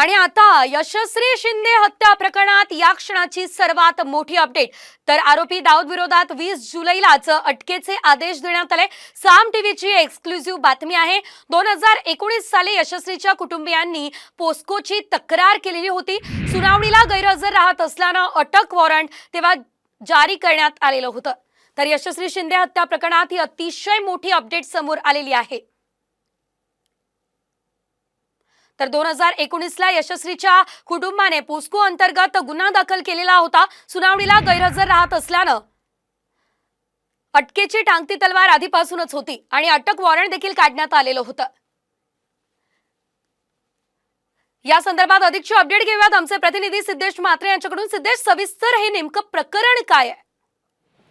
आणि आता यशस्वी शिंदे हत्या प्रकरणात या क्षणाची सर्वात मोठी अपडेट. तर आरोपी दाऊद विरोधात वीस जुलैलाच अटकेचे आदेश देण्यात आले. साम टीव्हीची एक्सक्लुझिव्ह बातमी आहे. दोन हजार एकोणीस साली यशस्वीच्या कुटुंबियांनी पोस्कोची तक्रार केलेली होती. सुनावणीला गैरहजर राहत असल्यानं अटक वॉरंट तेव्हा जारी करण्यात आलेलं होतं. तर यशस्वी शिंदे हत्या प्रकरणात ही अतिशय मोठी अपडेट समोर आलेली आहे. तर दोन हजार एकोणीसला यशस्वीच्या कुटुंबाने पोस्को अंतर्गत गुन्हा दाखल केलेला होता. सुनावणीला गैरहजर राहत असल्यानं अटकेची टांगती तलवार आधीपासूनच होती आणि अटक वॉरंट देखील काढण्यात आलेलं होतं. या संदर्भात अधिकची अपडेट घेऊयात. आमचे प्रतिनिधी सिद्धेश म्हात्रे यांच्याकडून. सिद्धेश सविस्तर हे नेमकं प्रकरण काय आहे?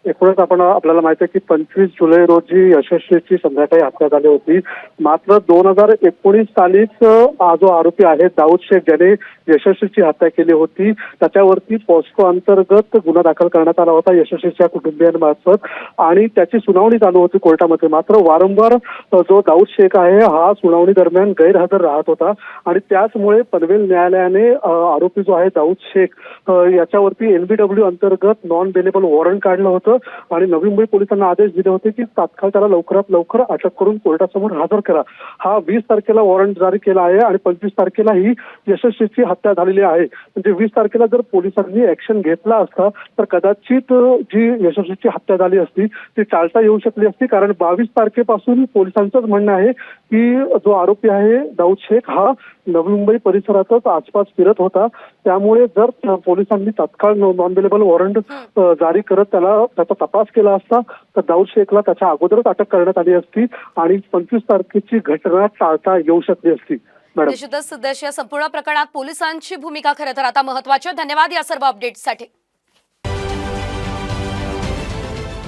एकूणच आपण आपल्याला माहिती आहे की पंचवीस जुलै रोजी यशस्वीची संध्याकाळी हत्या झाली होती. मात्र दोन हजार एकोणीस सालीच हा जो आरोपी आहे दाऊद शेख ज्याने यशस्वीची हत्या केली होती त्याच्यावरती पॉस्को अंतर्गत गुन्हा दाखल करण्यात आला होता यशस्वीच्या कुटुंबियांमार्फत आणि त्याची सुनावणी चालू होती कोर्टामध्ये. मात्र वारंवार जो दाऊद शेख आहे हा सुनावणी दरम्यान गैरहजर राहत होता आणि त्याचमुळे पनवेल न्यायालयाने आरोपी जो आहे दाऊद शेख याच्यावरती एनबीडब्ल्यू अंतर्गत नॉन बेलेबल वॉरंट काढलं होतं. आणि नवी मुंबई पोलिसांना आदेश दिले होते की तात्काळ त्याला लवकरात लवकर अटक करून कोर्टासमोर हजर करा. हा वीस तारखेला वॉरंट जारी केला आहे आणि पंचवीस तारखेला ही यशस्वीची हत्या झालेली आहे. म्हणजे वीस तारखेला जर पोलिसांनी ऍक्शन घेतला असता तर कदाचित जी यशस्वीची हत्या झाली असती ती टाळता येऊ शकली असती. कारण बावीस तारखेपासून पोलिसांचंच म्हणणं आहे की जो आरोपी आहे दाऊद शेख हा नवी मुंबई परिसरातच आसपास फिरत होता. त्यामुळे जर पोलिसांनी तात्काळ नॉन बेलेबल वॉरंट जारी करत त्याला त्याचा तपास केला असता तर दाऊद शेखला त्याच्या अगोदरच अटक करण्यात आली असती आणि पंचवीस तारखेची घटना टाळता येऊ शकली असती. मॅडम. निश्चितच सिद्धेश या संपूर्ण प्रकरणात पोलिसांची भूमिका खरं तर आता महत्वाची आहे. धन्यवाद या सर्व अपडेट्ससाठी.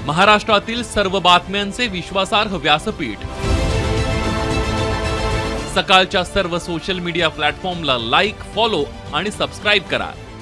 महाराष्ट्रातील सर्व बातम्यांचे विश्वासार्ह व्यासपीठ. सकाळच्या सर्व सोशल मीडिया प्लॅटफॉर्मला लाईक फॉलो आणि सबस्क्राईब करा.